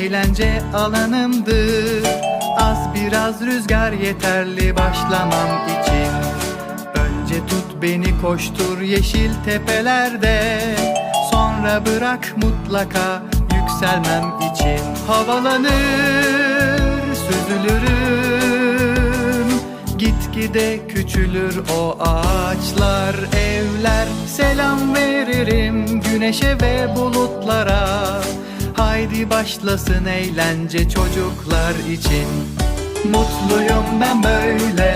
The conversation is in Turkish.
eğlence alanımdır. Az biraz rüzgar yeterli başlamam için. Önce tut beni koştur yeşil tepelerde. Sonra bırak mutlaka yükselmem için. Havalanır süzülürüm. Gitgide küçülür o ağaçlar. Evler Selam veririm güneşe ve bulutlara Başlasın eğlence çocuklar için. Mutluyum ben böyle